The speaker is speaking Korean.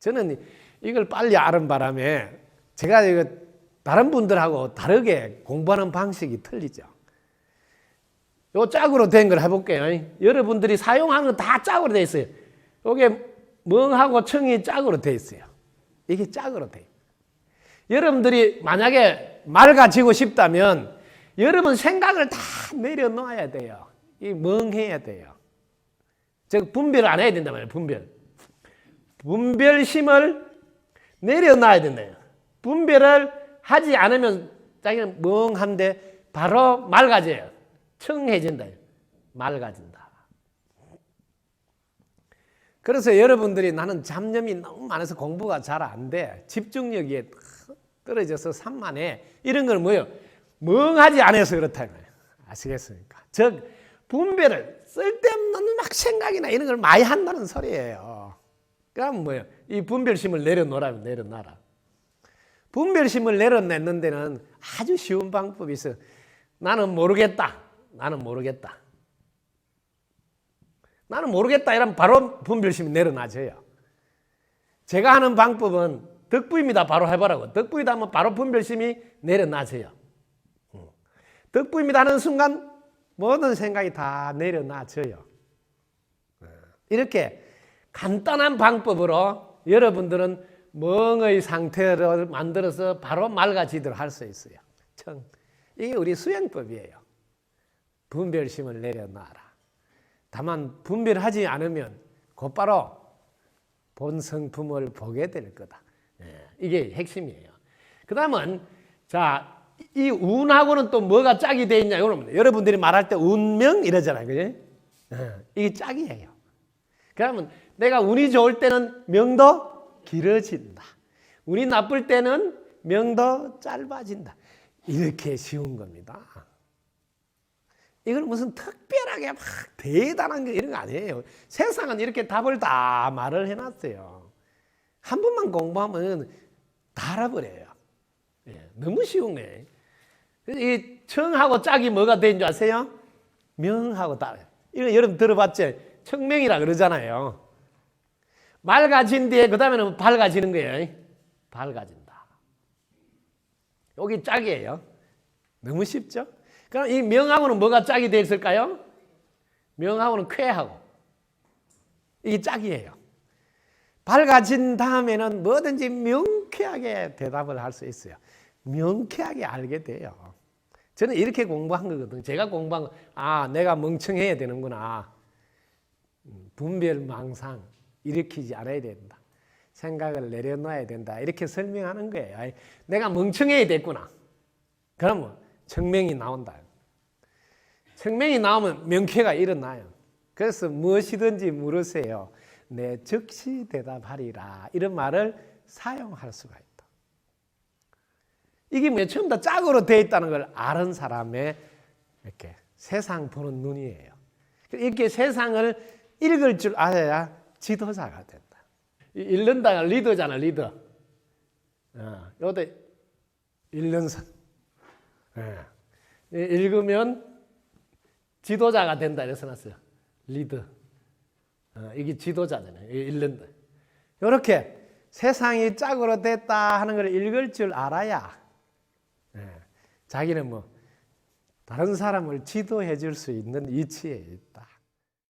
저는 이걸 빨리 아는 바람에 제가 이거 다른 분들하고 다르게 공부하는 방식이 틀리죠. 요 짝으로 된 걸 해볼게요. 여러분들이 사용하는 거 다 짝으로 돼 있어요. 요게 멍하고 청이 짝으로 돼 있어요. 이게 짝으로 돼. 여러분들이 만약에 맑아지고 싶다면 여러분 생각을 다 내려놓아야 돼요. 이 멍해야 돼요. 즉 분별을 안 해야 된단 말이에요. 분별. 분별심을 내려놔야 된대요. 분별을 하지 않으면 자기는 멍한데 바로 맑아져요. 청해진다. 맑아진다. 그래서 여러분들이 나는 잡념이 너무 많아서 공부가 잘 안 돼. 집중력이 떨어져서 산만해. 이런 걸 뭐예요? 멍하지 않아서 거예요. 아시겠습니까? 즉, 분별을 쓸데없는 막 생각이나 이런 걸 많이 한다는 소리예요. 그럼 뭐예요? 이 분별심을 내려놓으라면 내려놔라. 분별심을 내려놓는 데는 아주 쉬운 방법이 있어. 나는 모르겠다. 나는 모르겠다. 나는 모르겠다 이러면 바로 분별심이 내려놔져요. 제가 하는 방법은 덕부입니다. 바로 해보라고. 덕부이다 하면 바로 분별심이 내려놔져요. 응. 덕부입니다 하는 순간 모든 생각이 다 내려놔져요. 어. 이렇게 간단한 방법으로 여러분들은 멍의 상태를 만들어서 바로 맑아지도록 할 수 있어요. 청. 이게 우리 수행법이에요. 분별심을 내려놔라. 다만 분별하지 않으면 곧바로 본 성품을 보게 될 거다. 예, 이게 핵심이에요. 그 다음은 자, 이 운하고는 또 뭐가 짝이 돼 있냐? 여러분, 여러분들이 말할 때 운명 이러잖아요. 그지? 예, 이게 짝이에요. 그러면 내가 운이 좋을 때는 명도 길어진다. 운이 나쁠 때는 명도 짧아진다. 이렇게 쉬운 겁니다. 이걸 무슨 특별하게 막 대단한 거 이런 거 아니에요. 세상은 이렇게 답을 다 말을 해놨어요. 한 번만 공부하면 다 알아버려요. 예, 너무 쉬운 거예요. 이 청하고 짝이 뭐가 된줄 아세요? 명하고 딱. 이거 여러분 들어봤죠? 청명이라 그러잖아요. 맑아진 뒤에 그 다음에는 밝아지는 거예요. 밝아진다. 여기 짝이에요. 너무 쉽죠? 그럼 이 명하고는 뭐가 짝이 되어 있을까요? 명하고는 쾌하고. 이게 짝이에요. 밝아진 다음에는 뭐든지 명쾌하게 대답을 할 수 있어요. 명쾌하게 알게 돼요. 저는 이렇게 공부한 거거든요. 제가 공부한 거, 아, 내가 멍청해야 되는구나. 음, 분별망상 일으키지 않아야 된다. 생각을 내려놔야 된다. 이렇게 설명하는 거예요. 아이, 내가 멍청해야 됐구나. 그러면 청명이 나온다. 청명이 나오면 명쾌가 일어나요. 그래서 무엇이든지 물으세요. 내 즉시 대답하리라. 이런 말을 사용할 수가 있다. 이게 뭐 처음 다 짝으로 되어 있다는 걸 아는 사람의 이렇게 세상 보는 눈이에요. 이렇게 세상을 읽을 줄 알아야 지도자가 된다. 읽는다가 리더잖아, 리더. 어, 요때 사 예. 읽으면 지도자가 된다 이래서 놨어요. 리더. 어, 이게 지도자잖아요. 읽는다. 이렇게 세상이 짝으로 됐다 하는 걸 읽을 줄 알아야 예, 자기는 뭐 다른 사람을 지도해 줄 수 있는 위치에 있다.